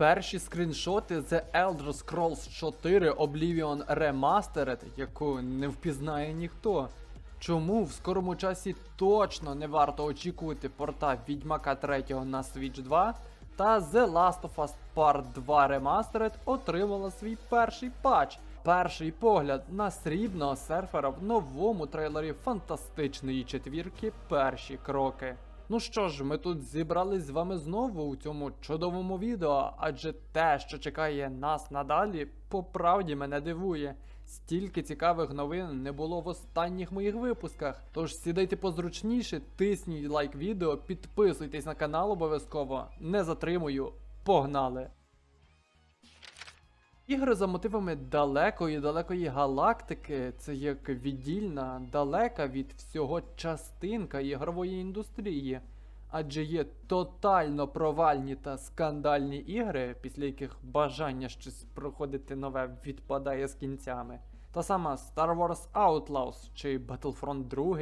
Перші скріншоти The Elder Scrolls 4 Oblivion Remastered, яку не впізнає ніхто. Чому в скорому часі точно не варто очікувати порта Відьмака 3 на Switch 2 та The Last of Us Part 2 Remastered отримала свій перший патч. Перший погляд на срібного серфера в новому трейлері фантастичної четвірки перші кроки. Ну що ж, ми тут зібрались з вами знову у цьому чудовому відео, адже те, що чекає нас надалі, по правді мене дивує. Стільки цікавих новин не було в останніх моїх випусках. Тож сідайте позручніше, тисніть лайк відео, підписуйтесь на канал обов'язково. Не затримую. Погнали! Ігри за мотивами далекої далекої галактики це як віддільна, далека від всього частинка ігрової індустрії. Адже є тотально провальні та скандальні ігри, після яких бажання щось проходити нове відпадає з кінцями. Та сама Star Wars Outlaws чи Battlefront 2.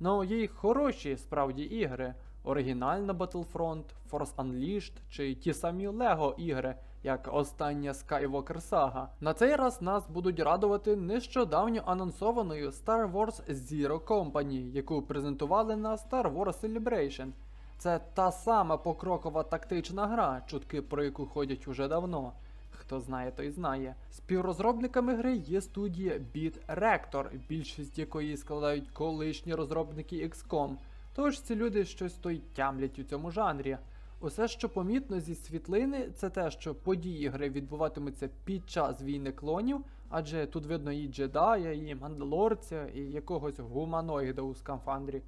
Ну, є й хороші справді ігри. Оригінальна Battlefront, Force Unleashed чи ті самі Lego ігри, як остання Skywalker Saga. На цей раз нас будуть радувати нещодавньо анонсованою Star Wars Zero Company, яку презентували на Star Wars Celebration. Це та сама покрокова тактична гра, чутки про яку ходять уже давно. Хто знає, той знає. Співрозробниками гри є студія Beat Rector, більшість якої складають колишні розробники XCOM. Тож ці люди щось то й тямлять у цьому жанрі. Усе, що помітно зі світлини, це те, що події гри відбуватимуться під час війни клонів, адже тут видно і джедая, і мандалорця, і якогось гуманоїда у скафандрі.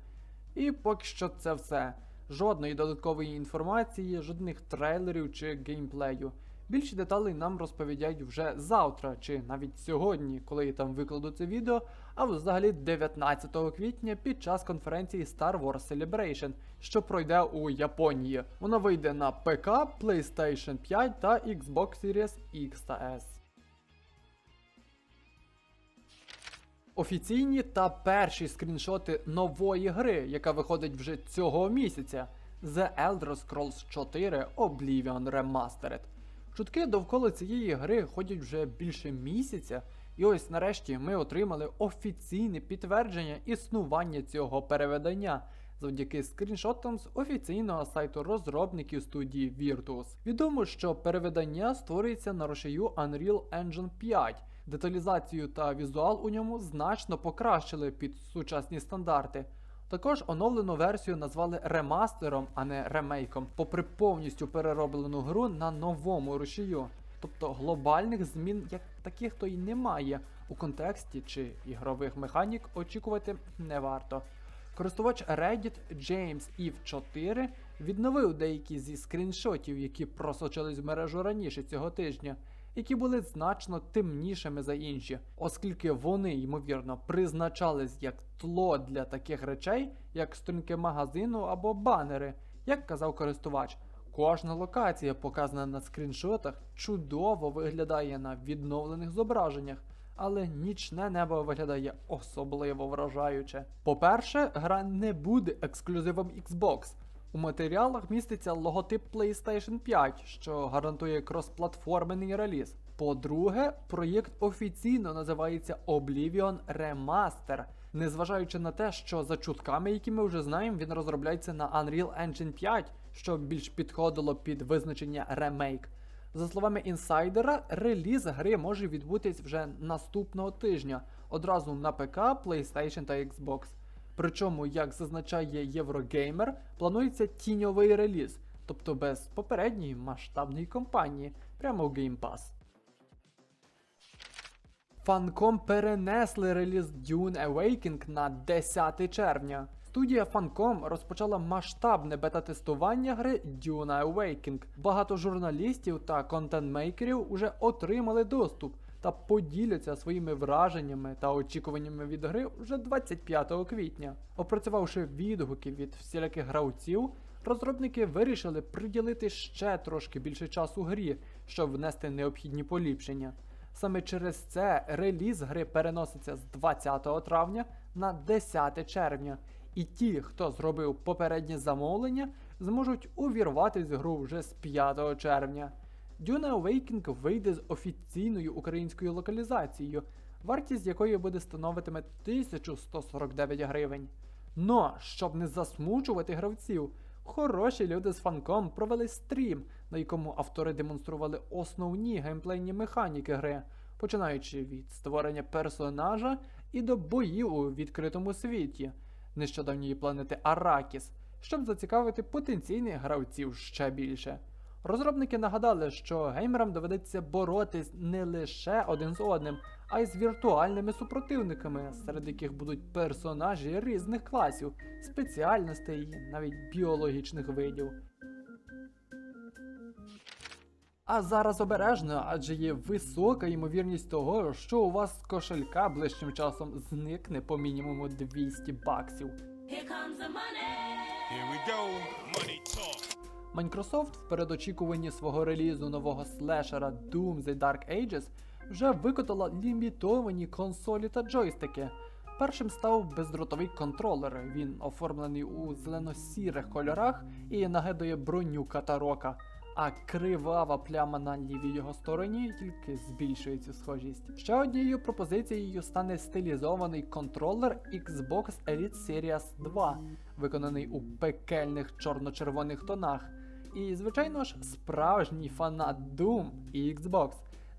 І поки що це все. Жодної додаткової інформації, жодних трейлерів чи геймплею. Більше деталей нам розповідять вже завтра, чи навіть сьогодні, коли я там викладу це відео, а взагалі 19 квітня під час конференції Star Wars Celebration, що пройде у Японії. Вона вийде на ПК, PlayStation 5 та Xbox Series X та S. Офіційні та перші скріншоти нової гри, яка виходить вже цього місяця. The Elder Scrolls 4 Oblivion Remastered. Чутки довкола цієї гри ходять вже більше місяця, і ось нарешті ми отримали офіційне підтвердження існування цього переведення завдяки скріншотам з офіційного сайту розробників студії Virtuos. Відомо, що переведення створюється на рушію Unreal Engine 5. Деталізацію та візуал у ньому значно покращили під сучасні стандарти. Також оновлену версію назвали ремастером, а не ремейком, попри повністю перероблену гру на новому рушію. Тобто глобальних змін як таких то й немає. У контексті чи ігрових механік очікувати не варто. Користувач Reddit James Eve 4 відновив деякі зі скріншотів, які просочились в мережу раніше цього тижня, які були значно темнішими за інші, оскільки вони, ймовірно, призначались як тло для таких речей, як сторінки магазину або банери, як казав користувач. Кожна локація, показана на скріншотах, чудово виглядає на відновлених зображеннях, але нічне небо виглядає особливо вражаюче. По-перше, гра не буде ексклюзивом Xbox. У матеріалах міститься логотип PlayStation 5, що гарантує кросплатформений реліз. По-друге, проєкт офіційно називається Oblivion Remaster, незважаючи на те, що за чутками, які ми вже знаємо, він розробляється на Unreal Engine 5, що більш підходило під визначення ремейк. За словами інсайдера, реліз гри може відбутись вже наступного тижня, одразу на ПК, PlayStation та Xbox. Причому, як зазначає Єврогеймер, планується тіньовий реліз, тобто без попередньої масштабної кампанії, прямо в Game Pass. Фанком перенесли реліз Dune Awakening на 10 червня. Студія Funcom розпочала масштабне бета-тестування гри Dune Awakening. Багато журналістів та контент-мейкерів уже отримали доступ та поділяться своїми враженнями та очікуваннями від гри вже 25 квітня. Опрацювавши відгуки від всіляких гравців, розробники вирішили приділити ще трошки більше часу грі, щоб внести необхідні поліпшення. Саме через це реліз гри переноситься з 20 травня на 10 червня, і ті, хто зробив попереднє замовлення, зможуть увірватись в гру вже з 5 червня. Dune Awakening вийде з офіційною українською локалізацією, вартість якої буде становитиме 1149 гривень. Но, щоб не засмучувати гравців, хороші люди з фанком провели стрім, на якому автори демонстрували основні геймплейні механіки гри, починаючи від створення персонажа і до боїв у відкритому світі нещодавньої планети Аракіс, щоб зацікавити потенційних гравців ще більше. Розробники нагадали, що геймерам доведеться боротись не лише один з одним, а й з віртуальними супротивниками, серед яких будуть персонажі різних класів, спеціальностей і навіть біологічних видів. А зараз обережно, адже є висока ймовірність того, що у вас з кошелька ближчим часом зникне по мінімуму 200 баксів. Here comes the money. Here we go. Money talk. Microsoft в передочікуванні свого релізу нового слешера Doom The Dark Ages вже викотала лімітовані консолі та джойстики. Першим став бездротовий контролер. Він оформлений у зелено-сірих кольорах і нагадує броню Катарока. А кривава пляма на лівій його стороні тільки збільшує цю схожість. Ще однією пропозицією стане стилізований контролер Xbox Elite Series 2, виконаний у пекельних чорно-червоних тонах. І, звичайно ж, справжній фанат Doom і Xbox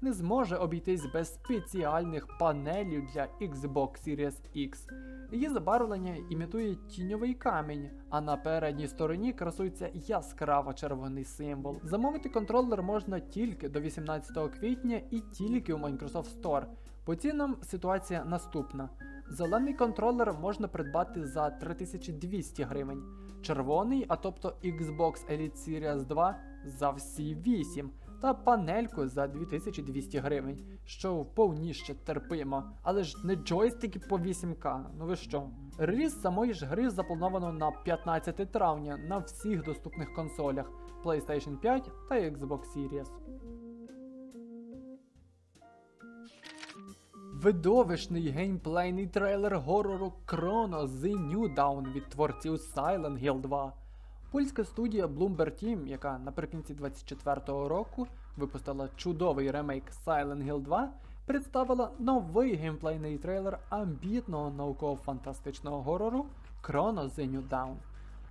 не зможе обійтись без спеціальних панелів для Xbox Series X. Її забарвлення імітує тіньовий камінь, а на передній стороні красується яскраво червоний символ. Замовити контролер можна тільки до 18 квітня і тільки у Microsoft Store. По цінам ситуація наступна. Зелений контролер можна придбати за 3200 гривень, червоний, а тобто Xbox Elite Series 2 за всі 8, та панельку за 2200 гривень, що вповні ще терпимо, але ж не джойстики по 8К, ну ви що? Реліз самої ж гри заплановано на 15 травня на всіх доступних консолях PlayStation 5 та Xbox Series. Видовищний геймплейний трейлер горору Chrono The New Dawn від творців Silent Hill 2. Польська студія Bloomberg Team, яка наприкінці 24-го року випустила чудовий ремейк Silent Hill 2, представила новий геймплейний трейлер амбітного науково-фантастичного горору Chrono The New Dawn.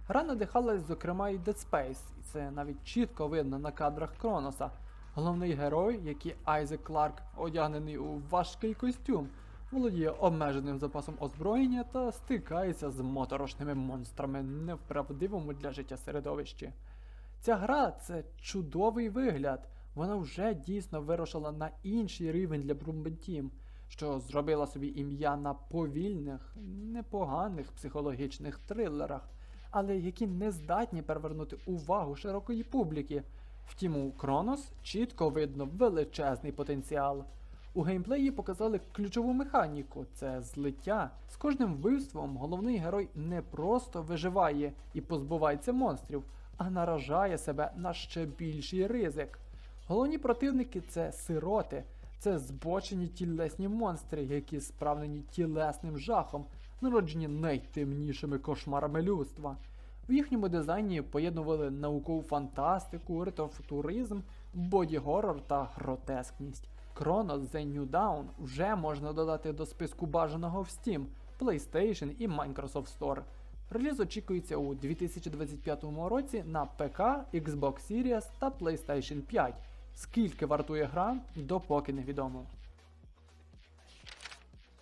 Гра надихалась, зокрема, і Dead Space, і це навіть чітко видно на кадрах Кроноса. Головний герой, який Айзек Кларк, одягнений у важкий костюм, володіє обмеженим запасом озброєння та стикається з моторошними монстрами не в правдивому для життя середовищі. Ця гра це чудовий вигляд. Вона вже дійсно вирушила на інший рівень для Bloomberg Team, що зробила собі ім'я на повільних, непоганих психологічних трилерах, але які не здатні перевернути увагу широкої публіки. Втім, у Кронос чітко видно величезний потенціал. У геймплеї показали ключову механіку це злиття. З кожним вбивством головний герой не просто виживає і позбувається монстрів, а наражає себе на ще більший ризик. Головні противники це сироти, це збочені тілесні монстри, які справлені тілесним жахом, народжені найтемнішими кошмарами людства. В їхньому дизайні поєднували наукову фантастику, ретрофутуризм, боді-горор та гротескність. Chronos The New Dawn вже можна додати до списку бажаного в Steam, PlayStation і Microsoft Store. Реліз очікується у 2025 році на ПК, Xbox Series та PlayStation 5. Скільки вартує гра, допоки невідомо.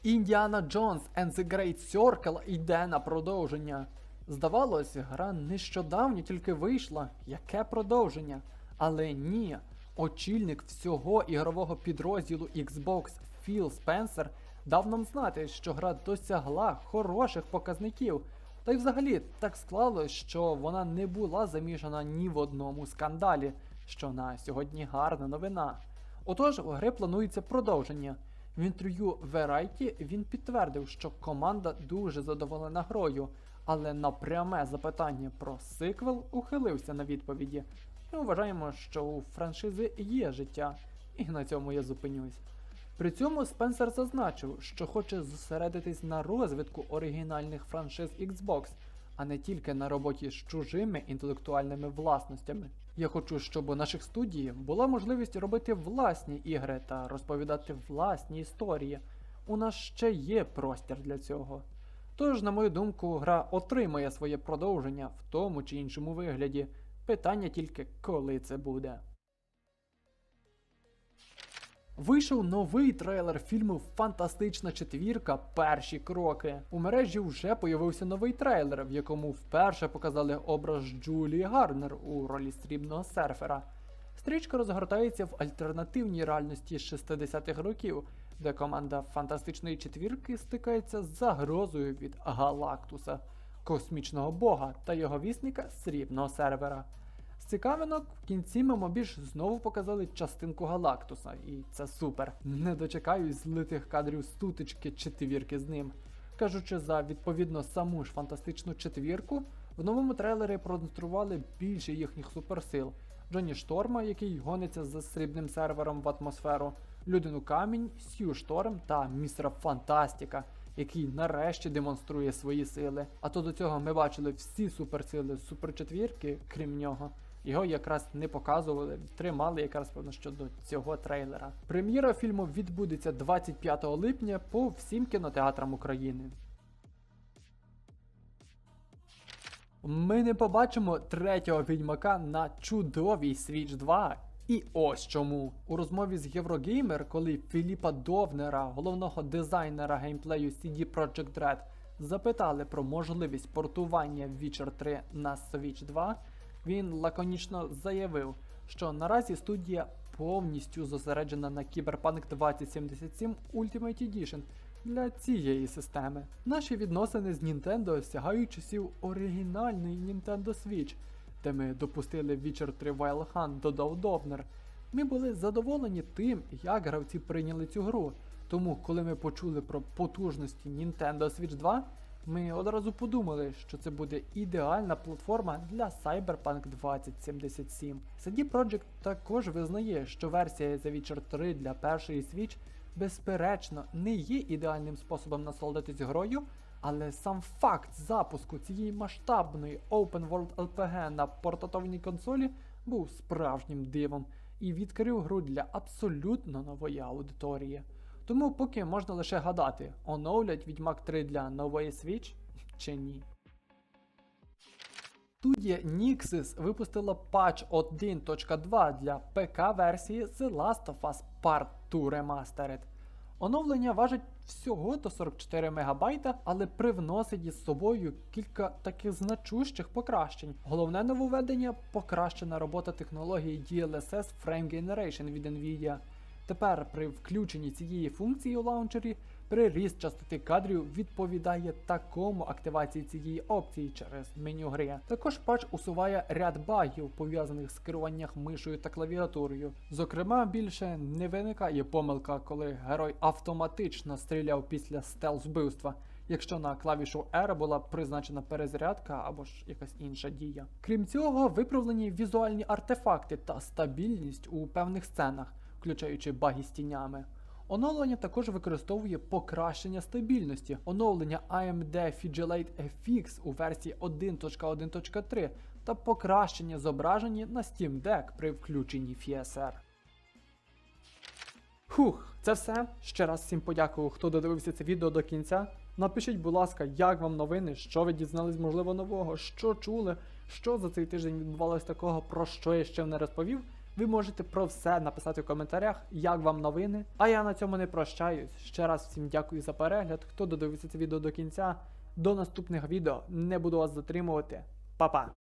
Індіана Джонс and the Great Circle йде на продовження. Здавалось, гра нещодавно тільки вийшла. Яке продовження? Але ні. Очільник всього ігрового підрозділу Xbox Філ Спенсер дав нам знати, що гра досягла хороших показників. Та й взагалі так склалось, що вона не була замішана ні в одному скандалі, що на сьогодні гарна новина. Отож, у гри планується продовження. В інтерв'ю Variety він підтвердив, що команда дуже задоволена грою, але на пряме запитання про сиквел ухилився на відповіді. Ми вважаємо, що у франшизи є життя, і на цьому я зупинюсь. При цьому Спенсер зазначив, що хоче зосередитись на розвитку оригінальних франшиз Xbox, а не тільки на роботі з чужими інтелектуальними власностями. Я хочу, щоб у наших студії була можливість робити власні ігри та розповідати власні історії. У нас ще є простір для цього. Тож, на мою думку, гра отримає своє продовження в тому чи іншому вигляді. Питання тільки, коли це буде. Вийшов новий трейлер фільму Фантастична четвірка. Перші кроки. У мережі вже появився новий трейлер, в якому вперше показали образ Джулії Гарнер у ролі срібного серфера. Стрічка розгортається в альтернативній реальності 60-х років, де команда фантастичної четвірки стикається з загрозою від Галактуса, космічного бога та його вісника срібного сервера. З цікавинок в кінці Мемобіж знову показали частинку Галактуса, і це супер. Не дочекаюсь злитих кадрів стутички четвірки з ним. Кажучи за відповідно саму ж фантастичну четвірку, в новому трейлері продемонстрували більше їхніх суперсил. Джонні Шторма, який гониться за срібним сервером в атмосферу, Людину Камінь, Сью Шторм та містера Фантастіка, який нарешті демонструє свої сили. А то до цього ми бачили всі суперсили суперчетвірки, крім нього. Його якраз не показували, тримали якраз певно щодо цього трейлера. Прем'єра фільму відбудеться 25 липня по всім кінотеатрам України. Ми не побачимо третього відьмака на чудовій Switch 2. І ось чому. У розмові з Єврогеймер, коли Філіпа Довнера, головного дизайнера геймплею CD Projekt Red, запитали про можливість портування Witcher 3 на Switch 2, він лаконічно заявив, що наразі студія повністю зосереджена на Cyberpunk 2077 Ultimate Edition для цієї системи. Наші відносини з Nintendo сягають часів оригінальної Nintendo Switch, де ми допустили Witcher 3 Wild Hunt, додав Довнер. Ми були задоволені тим, як гравці прийняли цю гру. Тому, коли ми почули про потужності Nintendo Switch 2, ми одразу подумали, що це буде ідеальна платформа для Cyberpunk 2077. CD Projekt також визнає, що версія The Witcher 3 для першої Switch безперечно не є ідеальним способом насолодитись грою, але сам факт запуску цієї масштабної Open World LPG на портативній консолі був справжнім дивом і відкрив гру для абсолютно нової аудиторії. Тому поки можна лише гадати, оновлять Відьмак 3 для нової Switch чи ні. Студія Nixis випустила патч 1.2 для ПК-версії The Last of Us Part 2 Remastered. Оновлення важить всього до 44 МБ, але привносить із собою кілька таких значущих покращень. Головне нововведення покращена робота технології DLSS Frame Generation від Nvidia. Тепер при включенні цієї функції у лаунчері приріст частоти кадрів відповідає такому активації цієї опції через меню гри. Також патч усуває ряд багів, пов'язаних з керуванням мишою та клавіатурою. Зокрема, більше не виникає помилка, коли герой автоматично стріляв після стелс вбивства. Якщо на клавішу R була призначена перезарядка або ж якась інша дія. Крім цього, виправлені візуальні артефакти та стабільність у певних сценах, включаючи баги з тінями. Оновлення також використовує покращення стабільності, оновлення AMD Figilate FX у версії 1.1.3 та покращення зображення на Steam Deck при включенні FSR. Хух, це все. Ще раз всім подякую, хто додивився це відео до кінця. Напишіть, будь ласка, як вам новини, що ви дізнались, можливо, нового, що чули, що за цей тиждень відбувалось такого, про що я ще не розповів. Ви можете про все написати в коментарях, як вам новини. А я на цьому не прощаюсь. Ще раз всім дякую за перегляд, хто додивився це відео до кінця. До наступних відео не буду вас затримувати. Па-па!